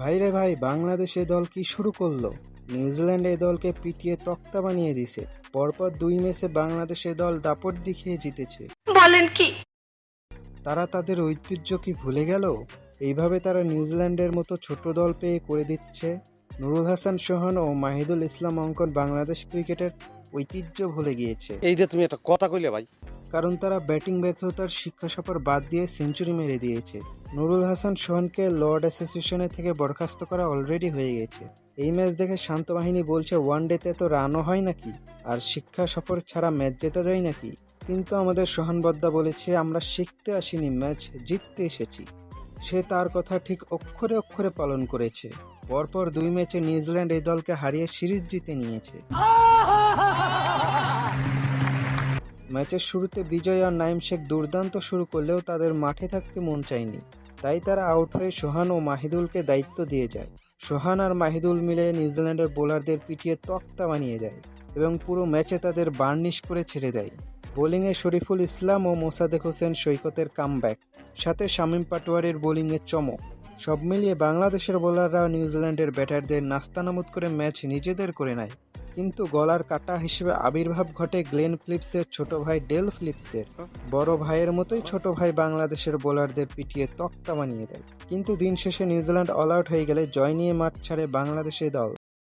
ভাইরে ভাই বাংলাদেশ এ দল কি শুরু করল? নিউজিল্যান্ড এই দলকে পিটিয়ে তক্তা বানিয়ে দিছে পরপর দুই ম্যাচে বাংলাদেশ এ দল দাপট দেখিয়ে জিতেছে। বলেন কি? তারা তাদের ঐতিহ্য কি ভুলে গেল? এইভাবে তারা নিউজিল্যান্ডের মতো ছোট দল পেয়ে করে দিচ্ছে। নুরুল হাসান সোহান ও মাহিদুল ইসলাম অঙ্কন বাংলাদেশ ক্রিকেটের ঐতিহ্য ভুলে গিয়েছে। এইটা তুমি একটা কথা কইলে ভাই কারণ তারা ব্যাটিং ব্যর্থতার শিক্ষা সফর বাদ দিয়ে সেঞ্চুরি মেরে দিয়েছে। নুরুল হাসান সোহানকে লর্ড অ্যাসোসিয়েশনে থেকে বরখাস্ত করা অলরেডি হয়ে গেছে। এই ম্যাচ দেখে শান্ত বাহিনী বলছে, ওয়ান ডেতে তো রানও হয় নাকি? আর শিক্ষা সফর ছাড়া ম্যাচ জেতা যায় নাকি? কিন্তু আমাদের সোহান বদ্দা বলেছে, আমরা শিখতে আসিনি, ম্যাচ জিততে এসেছি। সে তার কথা ঠিক অক্ষরে অক্ষরে পালন করেছে। পরপর দুই ম্যাচে নিউজিল্যান্ড এই দলকে হারিয়ে সিরিজ জিতে নিয়েছে। ম্যাচের শুরুতে বিজয় আর নাইম শেখ দুর্দান্ত শুরু করলেও তাদের মাঠে থাকতে মন চায়নি। তাই তারা আউট হয়ে সোহান ও মাহিদুলকে দায়িত্ব দিয়ে যায়। সোহান আর মাহিদুল মিলে নিউজিল্যান্ডের বোলারদের পিটিয়ে তক্তা বানিয়ে দেয় এবং পুরো ম্যাচে তাদের বার্নিশ করে ছেড়ে দেয়। বোলিংয়ে শরীফুল ইসলাম ও মোসাদেক হোসেন সৈকতের কামব্যাক, সাথে শামীম পাটোয়ারির বোলিংয়ে চমক। সব মিলিয়ে বাংলাদেশের বোলাররা নিউজিল্যান্ডের ব্যাটারদের নাস্তানামুদ করে ম্যাচ নিজেদের করে নেয়। কিন্তু গলার কাটা হিসেবে আবির্ভাব ঘটে গ্লেন ফ্লিপসের ছোট ভাই ডেল ফ্লিপসের। বড় ভাইয়ের মতোই ছোট ভাই বাংলাদেশের বোলারদের পিটিয়ে তক্তা বানিয়ে দেয়। কিন্তু দিন শেষে নিউজিল্যান্ড অল আউট হয়ে গেলে জয় নিয়ে মাঠ ছাড়ে বাংলাদেশে দল।